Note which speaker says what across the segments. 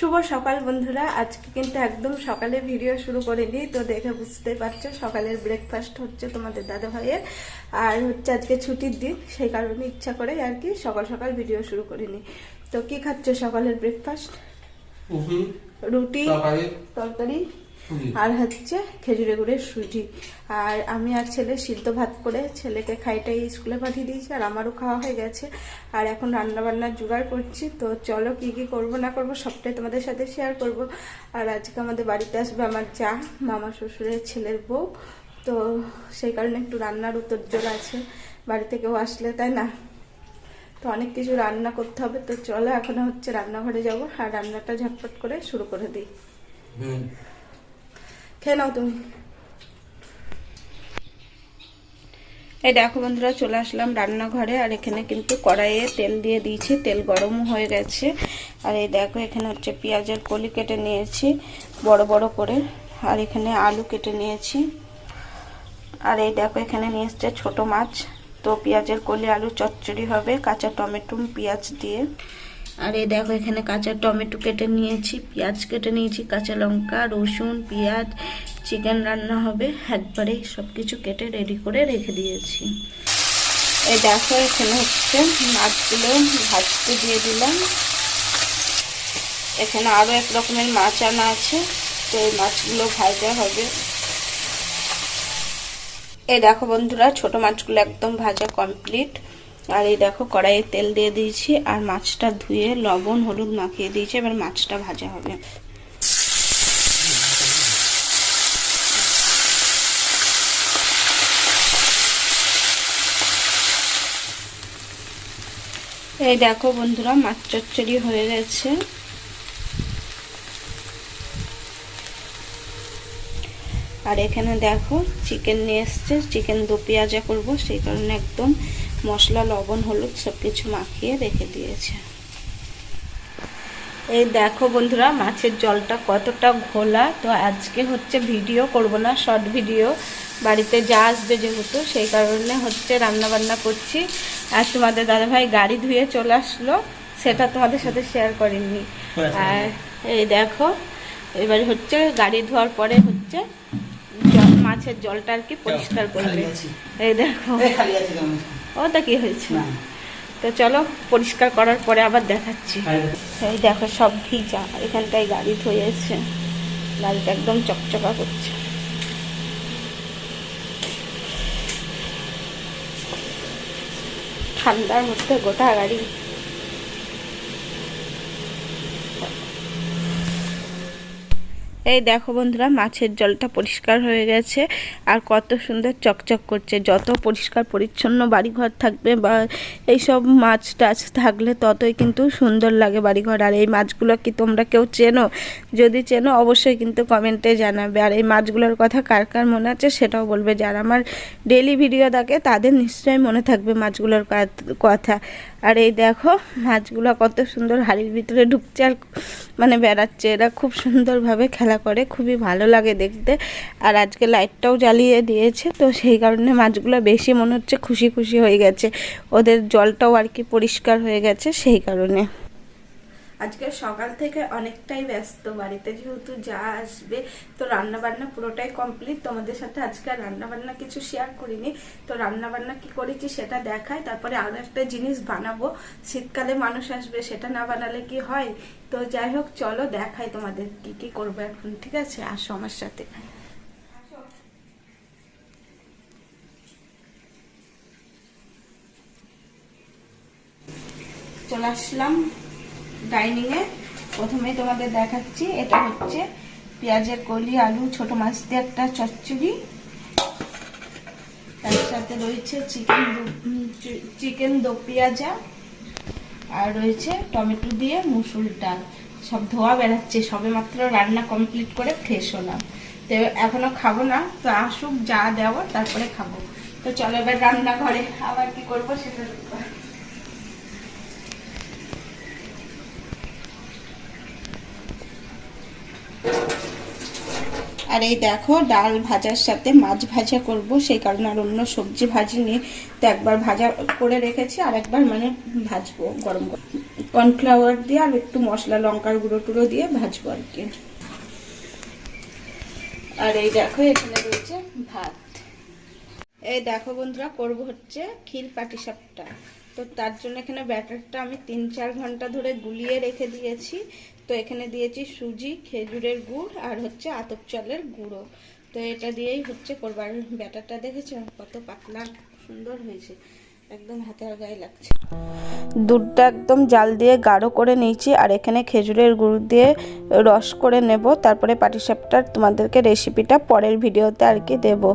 Speaker 1: শুভ সকাল বন্ধুরা। আজকে কিন্তু একদম সকালে ভিডিও শুরু করে করিনি তো দেখে বুঝতে পারছ সকালের ব্রেকফাস্ট হচ্ছে তোমাদের দাদা ভাইয়ের আর হচ্ছে আজকে ছুটির দিন সেই কারণে ইচ্ছা করে আর কি সকাল সকাল ভিডিও শুরু করে করিনি। তো কি খাচ্ছ সকালের ব্রেকফাস্ট রুটি
Speaker 2: তরকারি।
Speaker 1: আর হচ্ছে খেজুরে গুড়ের সুজি। আর আমি আর ছেলে সিদ্ধ ভাত করে ছেলেকে খাইটাই স্কুলে পাঠিয়ে দিয়েছি আর আমারও খাওয়া হয়ে গেছে। আর এখন রান্না বান্নার জোগাড় করছি তো চলো কি কি করব না করব সবটাই তোমাদের সাথে শেয়ার করব। আর আজকে আমাদের বাড়িতে আসবে আমার চা মামা শ্বশুরের ছেলের বউ। তো সেই কারণে একটু রান্নার উত্তর আছে বাড়িতে কেউ আসলে তাই না? তো অনেক কিছু রান্না করতে হবে তো চলো এখন হচ্ছে রান্নাঘরে যাব আর রান্নাটা ঝটপট করে শুরু করে দিই।
Speaker 2: হুম।
Speaker 1: তুমি। এই দেখো বন্ধুরা, চলে আসলাম রান্নাঘরে, আর এখানে কিন্তু কড়াইয়ে তেল দিয়ে দিয়েছি। তেল গরম হয়ে গেছে। আর এই দেখো, এখানে হচ্ছে পেঁয়াজের কলি কেটে নিয়েছি, বড় বড় করে। আর এখানে আলু কেটে নিয়েছি। আর এই দেখো, এখানে নিয়ে এসছে ছোটো মাছ। তো পেঁয়াজের কলি, আলু চচ্চড়ি হবে, কাঁচা টমেটো, পেঁয়াজ দিয়ে। আর এই দেখো এখানে কাঁচা টমেটো কেটে নিয়েছি, পেঁয়াজ কেটে নিয়েছি, কাঁচা লঙ্কা, রসুন, পেঁয়াজ, চিকেন রান্না হবে। একবারে সব কিছু কেটে রেডি করে রেখে দিয়েছি। এই দেখো এখানে হচ্ছে মাছগুলো ভাজতে দিয়ে দিলাম। এখানে আরও এক রকমের মাছ আনা আছে, তো এই মাছগুলো ভাজা হবে। এই দেখো বন্ধুরা, ছোট মাছগুলো একদম ভাজা কমপ্লিট আর এই দেখো কড়াইয়ে তেল দিয়ে দিয়েছি, আর মাছটা ধুয়ে লবণ, হলুদ মাখিয়ে দিয়েছি, এবার মাছটা ভাজা হবে। এই দেখো বন্ধুরা, মাছ চচ্চড়ি হয়ে গেছে। আর এখানে দেখো চিকেন নিয়ে এসছে চিকেন দু পেঁয়াজা করব, সেই কারণে একদম মশলা লবণ হলুদ সব কিছু মাখিয়ে রেখে দিয়েছে। এই দেখো বন্ধুরা মাছের জলটা কতটা ঘোলা। তো আজকে হচ্ছে ভিডিও করব না শর্ট ভিডিও। বাড়িতে যা আসবে যেহেতু সেই কারণে হচ্ছে রান্না বান্না করছি। আর তোমাদের দাদাভাই গাড়ি ধুয়ে চলে আসলো সেটা তোমাদের সাথে শেয়ার করিনি। আর এই দেখো এবার হচ্ছে গাড়ি ধোয়ার পরে হচ্ছে মাছের জলটা আর কি পরিষ্কার করবে। এই দেখো। ওটা কি হয়েছে তো চলো পরিষ্কার করার পরে আবার দেখাচ্ছি। এই দেখো সব ভিজা। এখানটায় গাড়ি ধুয়েছে। গাড়িটা একদম চকচকা করছে। ঠান্ডার মধ্যে গোটা গাড়ি এই দেখো বন্ধুরা, মাছের জলটা পরিষ্কার হয়ে গেছে। আর কত সুন্দর চকচক করছে। যত পরিষ্কার পরিচ্ছন্ন বাড়িঘর থাকবে বা এইসব মাছ টাছ থাকলে ততই কিন্তু সুন্দর লাগে বাড়িঘর। আর এই মাছগুলো কি তোমরা কেউ চেনো? যদি চেনো, অবশ্যই কিন্তু কমেন্টে জানাবে। আর এই মাছগুলোর কথা কার কার মনে আছে সেটাও বলবে। যারা আমার ডেলি ভিডিও দেখে, তাদের নিশ্চয়ই মনে থাকবে মাছগুলোর কথা। আর এই দেখো, মাছগুলো কত সুন্দর হাড়ির ভিতরে ঢুকছে আর মানে বেড়াচ্ছে। এরা খুব সুন্দরভাবে খেলা করে, খুবই ভালো লাগে দেখতে। আর আজকে লাইটটাও জ্বালিয়ে দিয়েছে, তো সেই কারণে মাছগুলো বেশি মনে হচ্ছে খুশি খুশি হয়ে গেছে। ওদের জলটাও আর কি পরিষ্কার হয়ে গেছে, সেই কারণে। আজকে সকাল থেকে অনেকটাই ব্যস্ত, বাড়িতে যেহেতু যা আসবে, তো রান্না বান্না পুরোটাই কমপ্লিট তোমাদের সাথে আজকে আর রান্না বান্না কিছু শেয়ার করিনি। তো রান্না বান্না কি করেছি সেটা দেখায় তারপরে আরও একটা জিনিস বানাবো। শীতকালে মানুষ আসবে, সেটা না বানালে কি হয়? তো যাই হোক, চলো দেখাই তোমাদের কি কি করব এখন, ঠিক আছে? আসো আমার সাথে। চলে আসলাম। ডাইনিং এ প্রথমে তোমাদের দেখাচ্ছি, এটা হচ্ছে পেঁয়াজের কলি, আলু, ছোট মাছ দিয়ে একটা চচ্চড়ি। তার সাথে রয়েছে চিকেন চিকেন দো পেঁয়াজা, আর রয়েছে টমেটো দিয়ে মুসুর ডাল। সব ধোয়া বেড়াচ্ছে, সবে মাত্র রান্না কমপ্লিট করে ফ্রেশ হলাম। তো এখনও খাব না, তো আসুক যা দেওয়া তারপরে খাব। তো চলো এবার রান্না ঘরে আবার কি করব সেটা আর এই দেখো, ডাল ভাজার সাথে মাছ ভাজা করব, সেই কারণে আর অন্য সবজি ভাজি ভাজিনি তো একবার ভাজা করে রেখেছি আর একবার মানে ভাজবো গরম গরম। কর্নফ্লাওয়ার দিয়ে আর একটু মশলা, লঙ্কার গুঁড়ো টুড়ো দিয়ে ভাজবো আর কি। আর এই দেখো, এখানে রয়েছে ভাত। এই দেখো বন্ধুরা, করব হচ্ছে ক্ষীর পাটিসাপটা। তো তার জন্য এখানে ব্যাটারটা আমি তিন চার ঘণ্টা ধরে গুলিয়ে রেখে দিয়েছি। তো এখানে দিয়েছি সুজি, খেজুরের গুড় আর হচ্ছে আতপ চালের গুঁড়ো। তো এটা দিয়েই হচ্ছে করবার। ব্যাটারটা দেখেছ? কত পাতলা, সুন্দর হয়েছে। একদম গায়ে লাগছে। দুধটা একদম জাল দিয়ে গাঢ় করে নিয়েছি আর এখানে খেজুরের গুড় দিয়ে রস করে নেব। তারপরে পাটিসাপটার তোমাদেরকে রেসিপিটা পরের ভিডিওতে আর কি দেবো।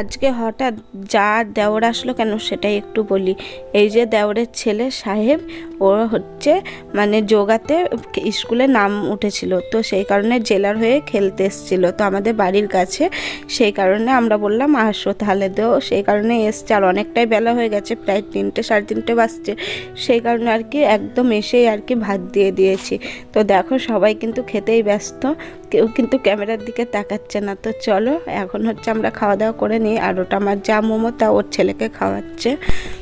Speaker 1: আজকে হঠাৎ যা দেওর আসলো কেন সেটাই একটু বলি। এই যে দেওরের ছেলে সাহেব, ও হচ্ছে মানে যোগাতে স্কুলে নাম উঠেছিল, তো সেই কারণে জেলার হয়ে খেলতে এসেছিল। তো আমাদের বাড়ির কাছে সেই কারণে আমরা বললাম, আসো তাহলে দেও সেই কারণে এসছে, আর অনেকটাই বেলা হয়ে গেছে, প্রায় তিনটে, সাড়ে তিনটে বাজছে। সেই কারণে আর কি একদম এসেই আর কি ভাত দিয়ে দিয়েছি। তো দেখো সবাই কিন্তু খেতেই ব্যস্ত। কেউ কিন্তু ক্যামেরার দিকে তাকাচ্ছে না। তো চলো, এখন হচ্ছে আমরা খাওয়া দাওয়া করে নিই। আর ওটা আমার যা মোমো তা ওর ছেলেকে খাওয়াচ্ছে।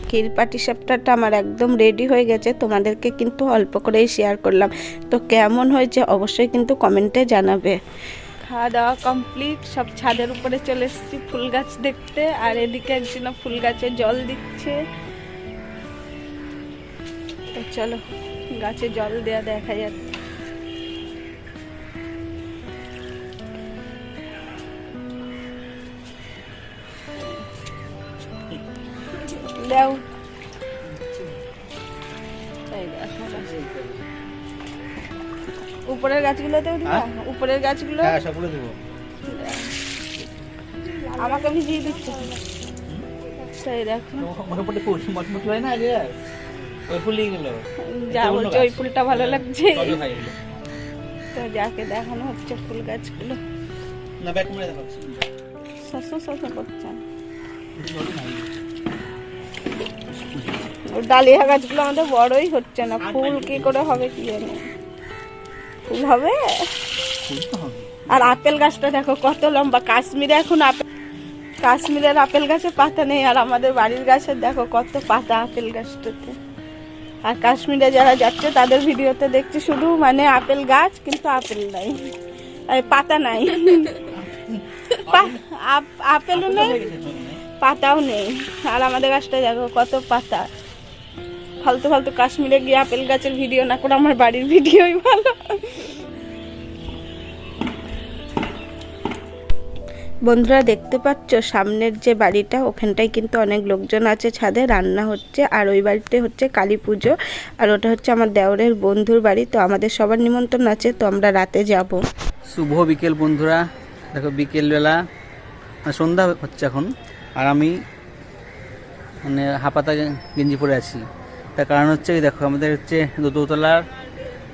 Speaker 1: ক্ষীর পাটি সাপটাটা আমার একদম রেডি হয়ে গেছে। তোমাদেরকে কিন্তু অল্প করেই শেয়ার করলাম। তো কেমন হয়েছে অবশ্যই কিন্তু কমেন্টে জানাবে। খাওয়া দাওয়া কমপ্লিট সব ছাদের উপরে চলে এসেছি ফুল গাছ দেখতে। আর এদিকে একজন ফুল গাছে জল দিচ্ছে। তো চলো, গাছে জল দেওয়া দেখা যাচ্ছে দাও। উপরের গাছগুলোতেও দিবা উপরের গাছগুলো?
Speaker 2: হ্যাঁ সবগুলো দেবো।
Speaker 1: আমাকে ভিজিয়ে দিচ্ছে। সেই দেখো।
Speaker 2: মোটামুটি ফুল মোটামুটি হয় না আর ওই ফুলই গেল।
Speaker 1: যা বলছে ওই। ফুলটা ভালো লাগছে।
Speaker 2: হয়?
Speaker 1: তো যাকে দেখানো হচ্ছে ফুল গাছগুলো।
Speaker 2: না ব্যাক মেরে দেখাচ্ছি।
Speaker 1: শস্য শস্য করছে। ও ডালিয়া গাছগুলো আমাদের বড়ই হচ্ছে না। ফুল কি করে হবে কি জানি। ফুল হবে? আর আপেল গাছটা দেখো কত লম্বা। কাশ্মীরে এখন আপেল কাশ্মীরের আপেল গাছে পাতা নেই আর আমাদের বাড়ির গাছে দেখো কত পাতা আপেল গাছটাতে। আর কাশ্মীরে যারা যাচ্ছে তাদের ভিডিওতে দেখছি শুধু মানে আপেল গাছ কিন্তু আপেল নাই। পাতা নাই। আপ- আপেলও নেই। পাতাও নেই। আর আমাদের গাছটা দেখো কত পাতা। ফালতু ফালতু কাশ্মীরে গিয়ে আপেল গাছের ভিডিও না করে আমার বাড়ির ভিডিওই ভালো। বন্ধুরা দেখতে পাচ্ছ সামনের যে বাড়িটা ওখানটায় কিন্তু অনেক লোকজন আছে ছাদে রান্না হচ্ছে আর ওই বাড়িতে হচ্ছে কালী পুজো আর ওটা হচ্ছে আমার দেওরের বন্ধুর বাড়ি তো আমাদের সবার নিমন্ত্রণ আছে তো আমরা রাতে যাব।
Speaker 2: শুভ বিকেল বন্ধুরা দেখো বিকেলবেলা মানে সন্ধ্যা হচ্ছে এখন আর আমি মানে হাপাতা গেঞ্জি পরে আছি। তার কারণ হচ্ছে এই দেখো আমাদের হচ্ছে দোতলার,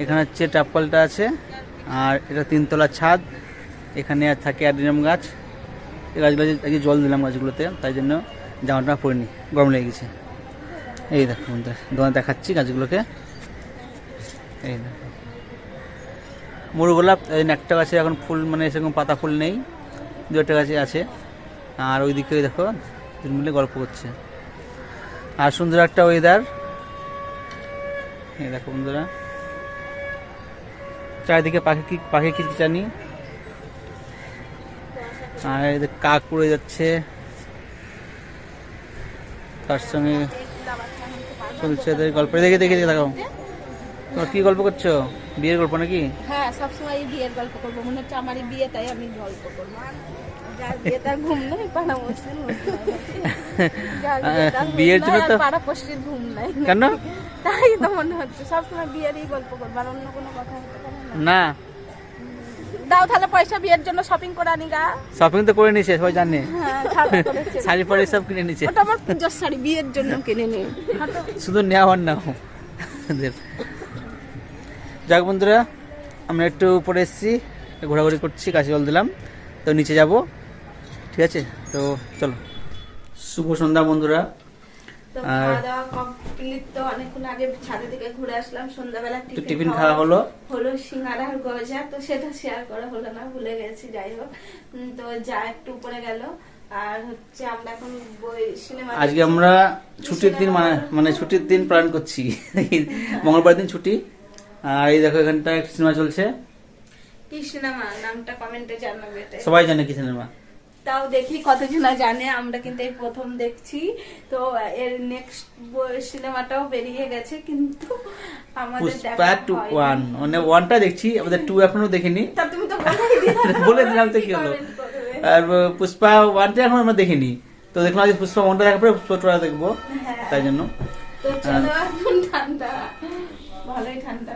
Speaker 2: এখানে হচ্ছে টাপকলটা আছে, আর এটা তিনতলার ছাদ, এখানে থাকে অ্যাডিনাম গাছ। এই গাছগুলো আজকে জল দিলাম গাছগুলোতে, তাই জন্য জামাটা পরিনি গরম লেগে গেছে। এই দেখো আমাদের দোকানে দেখাচ্ছি গাছগুলোকে। এই দেখো। মরু গোলাপ একটা গাছে এখন ফুল মানে সেরকম পাতা ফুল নেই, দু একটা গাছে আছে। আর ওইদিকে ওই দেখো মিলে গল্প করছে। আর সুন্দর একটা ওয়েদার দেখো বন্ধুরা। চারিদিকে পাখি কি পাখি কিচকিচানি। আর কাক উড়ে যাচ্ছে। তার সঙ্গে চলছে এদের গল্প। দেখে দেখে দেখে দেখো তোমার কি গল্প করছ? বিয়ের গল্প নাকি?
Speaker 1: হ্যাঁ সবসময় বিয়ের গল্প করব। মনে হচ্ছে আমারই বিয়ে, তাই আমি গল্প করব।
Speaker 2: বিয়ের জন্য তো-
Speaker 1: পাড়া পশ্চির ঘুম নাই।
Speaker 2: কেন?
Speaker 1: তাই তো মনে হচ্ছে সবসময় বিয়েরই গল্প করব আর অন্য কোনো কথা হতে পারে না।
Speaker 2: না।
Speaker 1: দাও তাহলে পয়সা বিয়ের জন্য শপিং করে আনি গা।
Speaker 2: শপিং তো করে নিছে সবাই জানে।
Speaker 1: হ্যাঁ
Speaker 2: শাড়ি ফাড়ি সব কিনে নিছে।
Speaker 1: ওটা আমার পুজোর শাড়ি বিয়ের জন্য কিনে নি।
Speaker 2: শুধু নেওয়া নাও যাক বন্ধুরা আমরা একটু উপরে এসেছি ঘোরাঘুরি করছি কাছে জল দিলাম। তো নিচে যাব। ঠিক আছে? তো চলো। শুভ সন্ধ্যা বন্ধুরা। আর-
Speaker 1: কমপ্লিট তো অনেকক্ষণ আগে ছাদে থেকে ঘুরে আসলাম। সন্ধ্যাবেলা
Speaker 2: টিফিন খাওয়া হলো?
Speaker 1: হলো সিঙ্গারা আর গজা তো সেটা শেয়ার করা হলো না ভুলে গেছি যাই হোক। তো যা একটু উপরে গেল।
Speaker 3: আর হচ্ছে আমরা এখন বই সিনেমা
Speaker 2: আজকে আমরা ছুটির দিন মানে মানে ছুটির দিন প্ল্যান করছি। মঙ্গলবার দিন ছুটি। আর এই দেখো এখানটা সিনেমা চলছে।
Speaker 3: কি সিনেমা? নামটা কমেন্টে জানাবে।
Speaker 2: সবাই জানে কি সিনেমা।
Speaker 3: তাও দেখি কতজনা জানে আমরা কিন্তু এই প্রথম দেখছি। তো এর নেক্সট সিনেমাটাও বেরিয়ে গেছে কিন্তু আমাদের
Speaker 2: পুষ্পা টু ওয়ান মানে ওয়ানটা দেখছি আমাদের টু এখনও দেখিনি।
Speaker 3: তা তুমি তো
Speaker 2: বলে দিলাম তো কি হলো। আর পুষ্পা ওয়ানটা এখন আমরা দেখিনি। তো দেখলাম আজ পুষ্পা ওয়ানটা দেখার পরে পুষ্পা টুটা দেখব।
Speaker 3: হ্যাঁ।
Speaker 2: তাই জন্য।
Speaker 3: তো চলো এখন ঠান্ডা। ভালোই ঠান্ডা।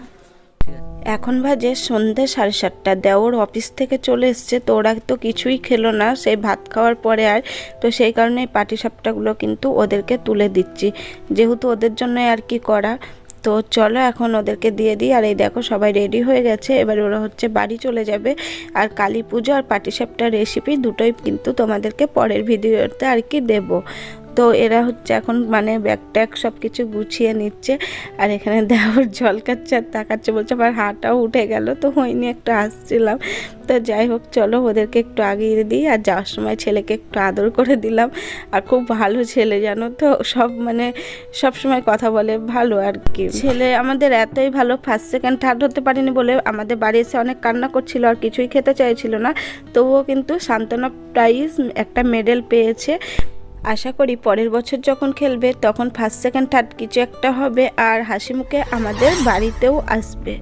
Speaker 1: এখন বাজে সন্ধ্যে সাড়ে সাতটা। দেওর অফিস থেকে চলে এসছে। তো ওরা তো কিছুই খেলো না। সেই ভাত খাওয়ার পরে আর, তো সেই কারণে পাটি সাপটাগুলো কিন্তু ওদেরকে তুলে দিচ্ছি। যেহেতু ওদের জন্য আর কি করা, তো চলো এখন ওদেরকে দিয়ে দিই। আর এই দেখো সবাই রেডি হয়ে গেছে। এবার ওরা হচ্ছে বাড়ি চলে যাবে। আর কালী পুজো আর পাটিসাপটার রেসিপি দুটোই কিন্তু তোমাদেরকে পরের ভিডিওতে আর কি দেবো। তো এরা হচ্ছে এখন মানে ব্যাগ ট্যাগ সব কিছু গুছিয়ে নিচ্ছে। আর এখানে দেওয়ার জল খাচ্ছে আর তাকাচ্ছে বলছে, আমার হাঁটাও উঠে গেল। তো হয়নি একটু আসছিলাম তো যাই হোক, চলো ওদেরকে একটু আগিয়ে দিই। আর যাওয়ার সময় ছেলেকে একটু আদর করে দিলাম। আর খুব ভালো ছেলে, জানো তো? সব মানে সব সময় কথা বলে ভালো আর কি। ছেলে আমাদের এতই ভালো ফার্স্ট সেকেন্ড থার্ড হতে পারিনি বলে আমাদের বাড়ি এসে অনেক কান্না করছিল আর কিছুই খেতে চাইছিল না। তবুও কিন্তু সান্ত্বনা প্রাইজ একটা মেডেল পেয়েছে। আশা করি পরের বছর যখন খেলবে, তখন ফার্স্ট সেকেন্ড থার্ড কিছু একটা হবে আর হাসি মুখে আমাদের বাড়িতেও আসবে।